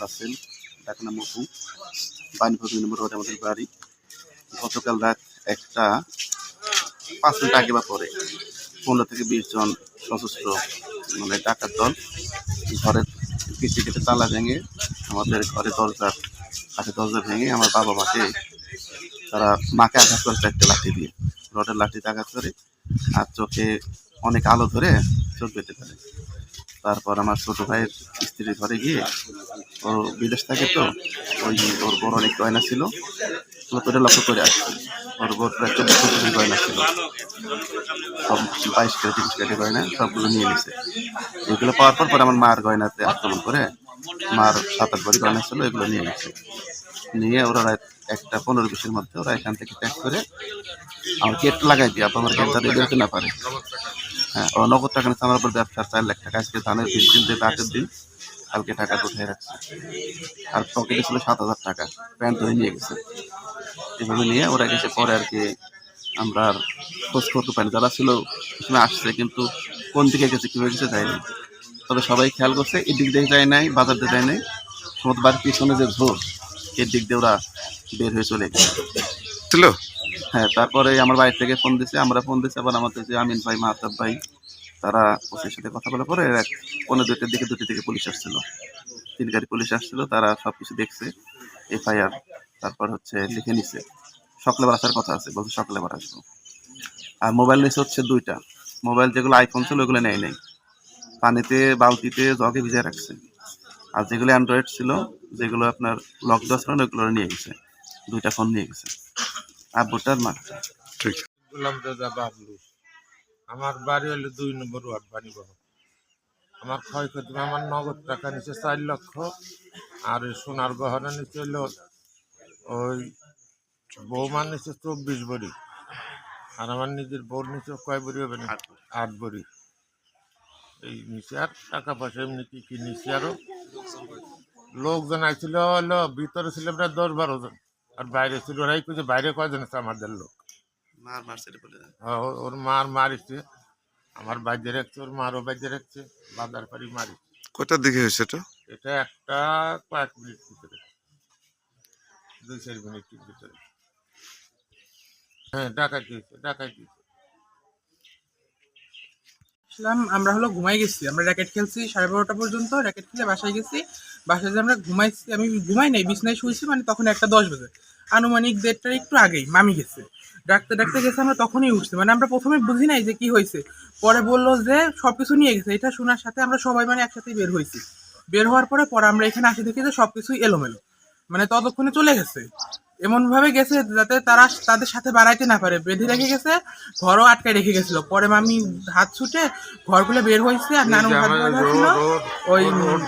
রাসেল ডাক নাম অপু বাণীপুর নম্বর রোডে আমাদের বাড়ি। গতকাল রাত একটা, পাঁচ মিনিট আগে বা পরে পনেরো থেকে বিশ জন সশস্ত্র মানে ডাকাত দল ঘরের কিস্তি কেটে তালা ভেঙে আমাদের ঘরে দরজার কাছে দরজা ভেঙে আমার বাবা মাকে তারা মাকে আঘাত করে একটা লাঠি দিয়ে। রডের লাঠিতে আঘাত করে আর চোখে অনেক আলো ধরে চোখ বেঁধে ফেলে। তারপর আমার ছোট ভাইয়ের স্ত্রীর ঘরে গিয়ে ও বিদেশ থাকে তো ওই ওর বড় অনেক গয়না ছিল। করে লক্ষ্য করে আসছে ওর বোর প্রায় চব্বিশ পঁচিশ গয়না ছিল। সব বাইশ কেজি, তিরিশ কেজি গয়না সবগুলো নিয়ে নিছে। এগুলো পাওয়ার পর পরে আমার মার গয়নাতে আক্রমণ করে মার সাত আট বাড়ি গয়না ছিল, এগুলো নিয়ে নিছে। নিয়ে ওরা একটা পনেরো বিশের মধ্যে ওরা এখান থেকে প্যাক করে আমার গেট লাগাই দিয়ে আপনার গেট যাতে বেরোতে না পারে। হ্যাঁ ওরা নগদ টাকা নিচ্ছে আমার উপর ব্যবসার চার লাখ টাকা। আজকে ধানের বিশ দিন দেবে আগের দিন কালকে টাকা উঠে রাখছে? আর পকেটে ছিল সাত হাজার টাকা। প্যান্ট ধরে নিয়ে গেছে। এভাবে নিয়ে ওরা গেছে। পরে আর কি আমরা আর খোঁজ করতে পারি যারা ছিল সময় আসছে কিন্তু কোন দিকে গেছে কীভাবে গেছে যায়নি। তবে সবাই খেয়াল করছে এই দিক দিয়ে যায় নাই বাজার দিয়ে যায় নাই। সমস্ত বাড়ির পিছনে যে ঝোর এর দিক দিয়ে ওরা বের হয়ে চলে গেছে। ছিল? হ্যাঁ তারপরে আমার বাড়ি থেকে ফোন দিছে আমরা ফোন দিছি। আবার আমাদের যে আমিন ভাই মাহতাব ভাই তারা ওসির সাথে কথা বলার পরে এক পনেরো দুইটার দিকে দুটি থেকে পুলিশ আসছিল। তিন গাড়ি পুলিশ আসছিল তারা সব কিছু দেখছে এফআইআর তারপর হচ্ছে লিখে নিছে। সকালে আসার কথা আছে বলছে সকালে বার আসব। আর মোবাইল নিয়েছে হচ্ছে দুইটা। মোবাইল যেগুলো আইফোন ছিল ওগুলো নেয় নেই। পানিতে বালতিতে জগে ভিজে রাখছে। আর যেগুলো অ্যান্ড্রয়েড ছিল যেগুলো আপনার লক দেওয়া ছিল ওগুলো নিয়ে গেছে। দুইটা ফোন নিয়ে গেছে। আব্বুটার মা। ঠিক। দাদা বাবলু। আমার বাড়ি হলো দুই নম্বর ওয়ার্ড বাণীবহ আমার ক্ষয়ক্ষতি আমার নগদ টাকা নিচে চার লক্ষ আর ওই সোনার গহনা নিচে হলো ওই বৌমার নিচে চব্বিশ বড়ি আর আমার নিজের বউর নিচে কয় বড়ি হবে না? আট বড়ি। এই নিচে আর টাকা পয়সা এমনি কি কি নিচে আরও? লোকজন আইছিল হলো ভিতরে ছিল প্রায় দশ বারো জন আর বাইরে ছিল ওরাই কিছু বাইরে কয়জন আছে? আমাদের লোক। মার মার সেটা বলে দেন। হ্যাঁ, ওর মার মারিছে। আমার বাজে রাখছে ওর মারও বাজে রাখছে বাজার পাড়ি মারি কটার দিকে হয়েছে এটা? এটা একটা কয়েক মিনিট ভিতরে। দুই চার মিনিটের ভিতরে। হ্যাঁ ডাকাতি হয়েছে ডাকাতি আসলাম আমরা হলো ঘুমাই গেছি। আমরা র্যাকেট খেলছি সাড়ে বারোটা পর্যন্ত র্যাকেট খেলে বাসায় গেছি। বাসায় যে আমরা ঘুমাইছি আমি ঘুমাই নাই বিছনায় শুয়েছি মানে তখন একটা দশ বাজে। আনুমানিক দেড়টার একটু আগেই মামি গেছে। ডাকতে ডাকতে গেছে আমরা তখনই উঠছি। মানে আমরা প্রথমে বুঝি নাই যে কি হয়েছে। পরে বলল যে সব কিছু নিয়ে গেছে। এটা শোনার সাথে আমরা সবাই মানে একসাথে বের হয়েছি। বের হওয়ার পরে পরে আমরা এখানে আসি দেখি যে সব কিছুই এলোমেলো। মানে ততক্ষণে চলে গেছে। এমন ভাবে গেছে যাতে তারা তাদের সাথে বাড়াইতে না পারে। বেঁধে রেখে গেছে ঘরও আটকে রেখে গেছিল। পরে মামি হাত ছুটে ঘর খুলে বের হয়েছে আর নানুর হাত ছিল। ওই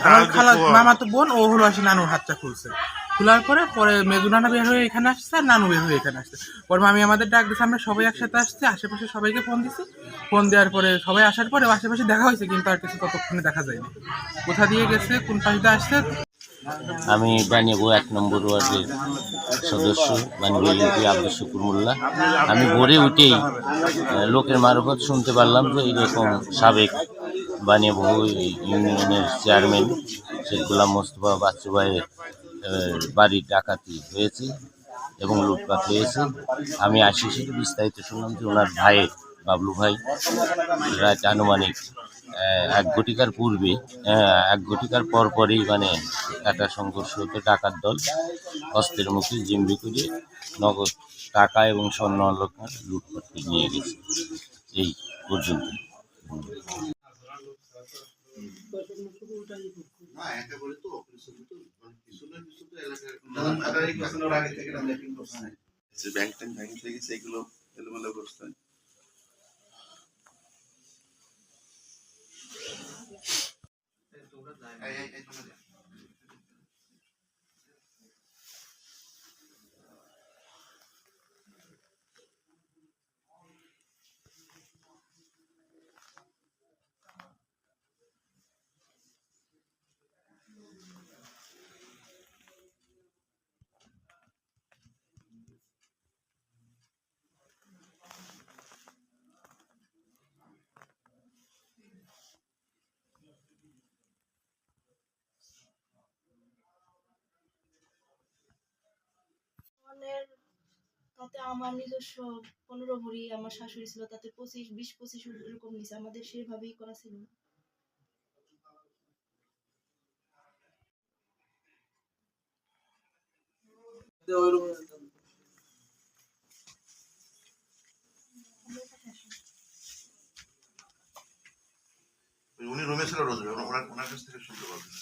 আমার খালা মামা তো বোন ও হলো আসে নানুর হাতটা খুলছে। খোলার পরে পরে মেজু নানা বের হয়ে এখানে আসছে আর নানু বের হয়ে এখানে আসছে। পরে মামি আমাদের ডাক দিচ্ছে আমরা সবাই একসাথে আসছি, আশেপাশে সবাইকে ফোন দিছি। ফোন দেওয়ার পরে সবাই আসার পরে আশেপাশে দেখা হয়েছে, কিন্তু আর কিছু ততক্ষণে দেখা যায়নি। কোথা দিয়ে গেছে, কোন পাশ আসছে? আমি বানিয়াবো এক নম্বর ওয়ার্ডের সদস্য, বানিয়াবো আব্দুল শুকুর মোল্লা। আমি ভোরে উঠেই লোকের মারফত শুনতে পারলাম যে এরকম সাবেক বানিয়াবো ইউনিয়নের চেয়ারম্যান শেখ গোলাম মোস্তফা বাচ্চু ভাইয়ের বাড়ির ডাকাতি হয়েছে এবং লুটপাট হয়েছে। আমি আসি সেটা বিস্তারিত শুনলাম যে ওনার ভাইয়ের বাবলু ভাই রাত আনুমানিক এক ঘটিকার পূর্বে এক ঘটিকার পর পরই মানে একটা সংঘর্ষ হতে টাকার দল অস্ত্রের মুখে জিম্বি করে নগদ টাকা এবং স্বর্ণ অলঙ্কার লুটপাট নিয়ে গেছে। এই পর্যন্ত যে ব্যাংক ট্যাঙ্ক ভেঙে থেকে গেছে এগুলো এলোমেলো অবস্থায় এই, এই, এই, তোমরা তাতে আমার নিজস্ব পনেরো ভরি আমার শাশুড়ি ছিল, তাতে পঁচিশ, বিশ পঁচিশ এরকম নিছে আমাদের সেভাবেই করা ছিল। উনি রুমে ছিল রোজ, ওনার ওনার কাছ থেকে শুনতে পারবেন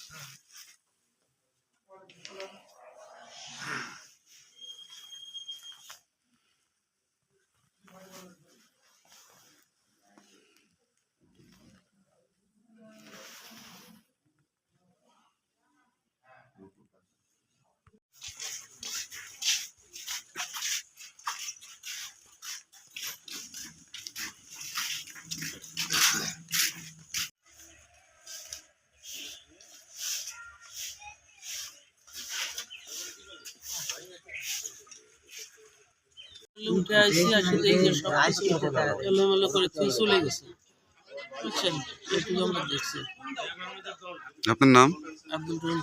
উঠে আসি আসলে এই যে সব এলোমেলো করে তুই চলে গেছে। বুঝছেন? এটুকু আমরা দেখছি। আপনার নাম? আব্দুল রহিম